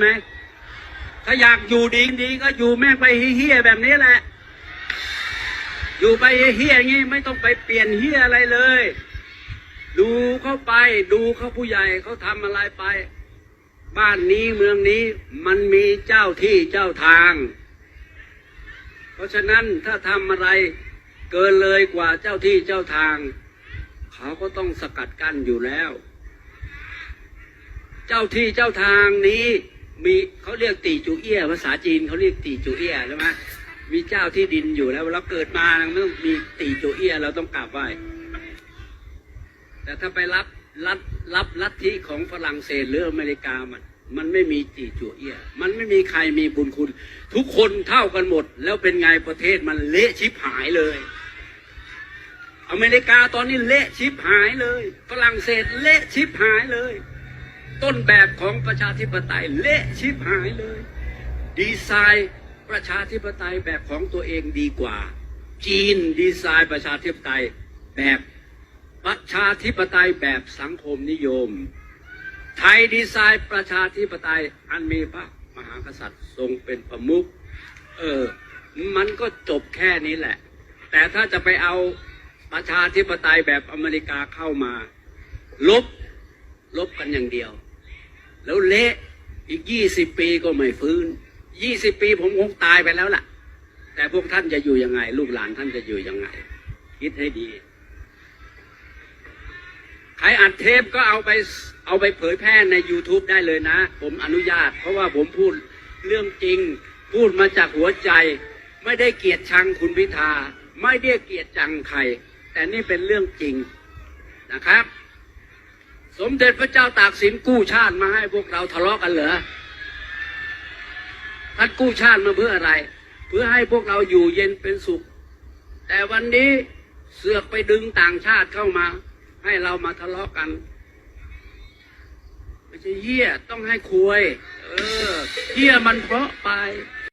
ไหมถ้าอยากอยู่ดีดีก็อยู่แม่งไปเฮี้ยแบบนี้แหละ อยู่ไปเฮี้ยงงี้ไม่ต้องไปเปลี่ยนเฮี้ยอะไรเลย ดูเข้าไปดูเขาผู้ใหญ่เขาทำอะไรไป บ้านนี้เมืองนี้มันมีเจ้าที่เจ้าทาง เพราะฉะนั้นถ้าทำอะไรเกินเลยกว่าเจ้าที่เจ้าทาง เขาก็ต้องสกัดกั้นอยู่แล้ว เจ้าที่เจ้าทางนี้ มีเขาเรียกตีจูเอี้ยภาษาจีนเขาเรียกตีจูเอี้ยใช่ไหมมีเจ้าที่ดินอยู่แล้วเราเกิดมามันต้องมีตีจูเอี้ยเราต้องกราบไหว้แต่ถ้าไปรับรับรับลัทธิของฝรั่งเศสหรืออเมริกามัน มันไม่มีตีจูเอี้ยมันไม่มีใครมีบุญคุณ ทุกคนเท่ากันหมด แล้วเป็นไงประเทศมันเละชิบหายเลย อเมริกาตอนนี้เละชิบหายเลย ฝรั่งเศสเละชิบหายเลย ต้นแบบของประชาธิปไตยเละชิบหายเลย ดีไซน์ประชาธิปไตยแบบของตัวเองดีกว่า จีนดีไซน์ประชาธิปไตยแบบประชาธิปไตยแบบสังคมนิยม ไทยดีไซน์ประชาธิปไตยอันมีพระมหากษัตริย์ทรงเป็นประมุขเออ มันก็จบแค่นี้แหละ แต่ถ้าจะไปเอาประชาธิปไตยแบบอเมริกาเข้ามา ลบ ลบกันอย่างเดียว แล้วเละอีกยี่สิบปีก็ไม่ฟื้นยี่สิบปีผมคงตายไปแล้วล่ะ แต่พวกท่านจะอยู่ยังไง ลูกหลานท่านจะอยู่ยังไง คิดให้ดี ใครอัดเทปก็เอาไปเอาไปเผยแพร่ใน YouTube ได้เลยนะ ผมอนุญาต เพราะว่าผมพูดเรื่องจริง พูดมาจากหัวใจ ไม่ได้เกลียดชังคุณพิธา ไม่ได้เกลียดชังใคร แต่นี่เป็นเรื่องจริงนะครับ สมเด็จพระเจ้าตากสินกู้ชาติมาให้พวกเราทะเลาะกันเหรอท่านกู้ชาติมาเพื่ออะไร เพื่อให้พวกเราอยู่เย็นเป็นสุข แต่วันนี้เสือกไปดึงต่างชาติเข้ามา ให้เรามาทะเลาะกันไม่ใช่เหี้ยต้องให้คุย เออเหี้ยมันเพราะไป